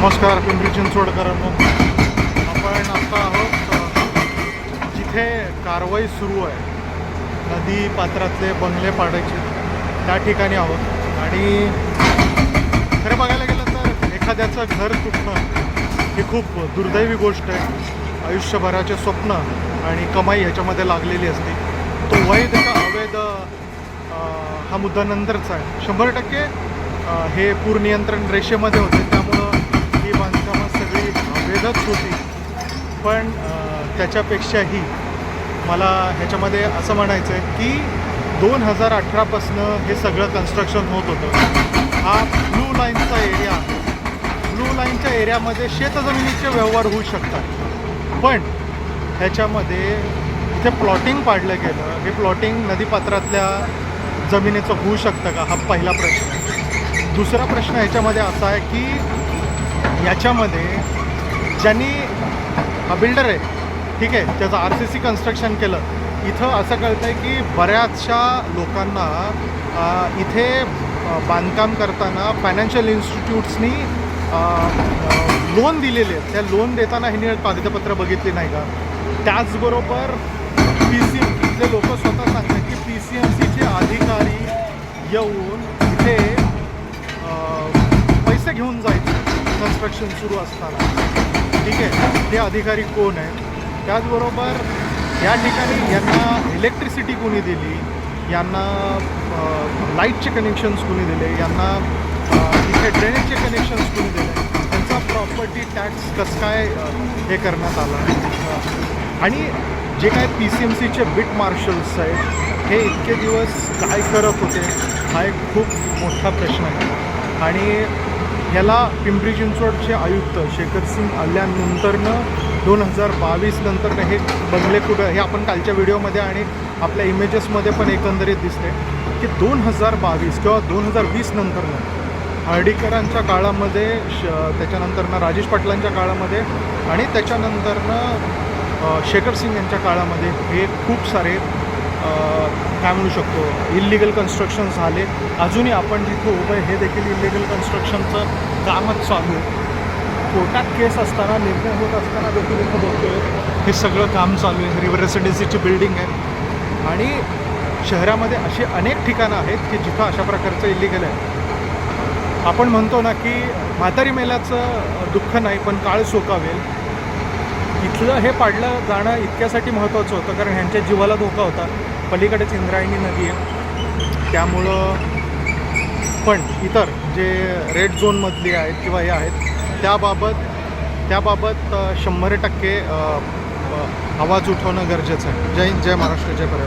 नमस्कार पिंपरी चिंचवडकरांनो आपण आता आहोत जिथे कारवाई सुरू आहे. नदी पात्रातले बंगले पाडायचे. त्या ठिकाणी आहोत. आणि खरं बघायला गेलं तर एखाद्याचं घर तुटणं ही खूप दुर्दैवी गोष्ट आहे. आयुष्यभराचे स्वप्न आणि कमाई ह्याच्यामध्ये लागलेली असते. तो वैध का अवैध हा मुद्दा नंतरचा आहे. शंभर टक्के हे पूर नियंत्रण रेषेमध्ये होते. अवैधच होती. पण त्याच्यापेक्षाही मला ह्याच्यामध्ये असं म्हणायचं आहे की दोन हजार अठरापासनं हे सगळं कन्स्ट्रक्शन होत होतं. हा ब्लू लाईनचा एरिया आहे. ब्लू लाईनच्या एरियामध्ये शेतजमिनीचे व्यवहार होऊ शकतात. पण ह्याच्यामध्ये इथे प्लॉटिंग पाडलं गेलं. हे प्लॉटिंग नदीपात्रातल्या जमिनीचं होऊ शकतं का? हा पहिला प्रश्न. आहे दुसरा प्रश्न ह्याच्यामध्ये असा आहे की याच्यामध्ये ज्यांनी हा बिल्डर आहे ठीक आहे त्याचं आर सी सी कन्स्ट्रक्शन केलं. इथं असं कळतं आहे की बऱ्याचशा लोकांना इथे बांधकाम करताना फायनान्शियल इन्स्टिट्यूट्सनी लोन दिलेले आहेत. त्या लोन देताना ह्यांनी कागदपत्र बघितली नाही का? त्याचबरोबर पी सी इथले लोक स्वतः सांगतात की पी सी एम सीचे अधिकारी येऊन इथे पैसे घेऊन जायचे कन्स्ट्रक्शन सुरू असताना. ठीक आहे. ते अधिकारी कोण आहेत त्याचबरोबर या ठिकाणी यांना इलेक्ट्रिसिटी कोणी दिली? यांना लाईटचे कनेक्शन्स कोणी दिले? यांना इथे ड्रेनेजचे कनेक्शन्स कोणी दिले? त्यांचा प्रॉपर्टी टॅक्स कसं काय हे करण्यात आला? आणि जे काय पी सी एम सीचे बिट मार्शल्स आहेत हे इतके दिवस काय करत होते? हा एक खूप मोठा प्रश्न आहे. आणि ह्याला पिंपरी चिंचवडचे आयुक्त शेखर सिंग आल्यानंतरनं दोन हजार बावीसनंतरनं हे बंगले कुठं हे आपण कालच्या व्हिडिओमध्ये आणि आपल्या इमेजेसमध्ये पण एकंदरीत दिसते की दोन हजार बावीस किंवा दोन हजार वीस नंतरनं हर्डीकरांच्या काळामध्ये श त्याच्यानंतरनं राजेश पाटलांच्या काळामध्ये आणि त्याच्यानंतरनं शेखर सिंग यांच्या काळामध्ये हे खूप सारे काय म्हणू शकतो इल्लिगल कन्स्ट्रक्शन झाले. अजूनही आपण जिथं उभं आहे हे देखील इल्लिगल कन्स्ट्रक्शनचं कामच चालू आहे. कोर्टात केस असताना निर्णय होत असताना देखील इथं बघतोय. हे सगळं काम चालू आहे. रिव्हर रेसिडेन्सीची बिल्डिंग आहे. आणि शहरामध्ये अशी अनेक ठिकाणं आहेत की जिथं अशा प्रकारचं इल्लिगल आहे. आपण म्हणतो ना की म्हातारी मेल्याचं दुःख नाही पण काळ सोकावेल. इथलं हे पाडलं जाणं इतक्यासाठी महत्त्वाचं होतं कारण ह्यांच्या जीवाला धोका होता. पलीकडेच इंद्रायणी नदी आहे. त्यामुळं पण इतर जे रेड झोनमधली आहेत किंवा हे आहेत त्याबाबत त्याबाबत शंभर टक्के आवाज उठवणं गरजेचं आहे. जय हिंद जय महाराष्ट्र जय पर्यावरण.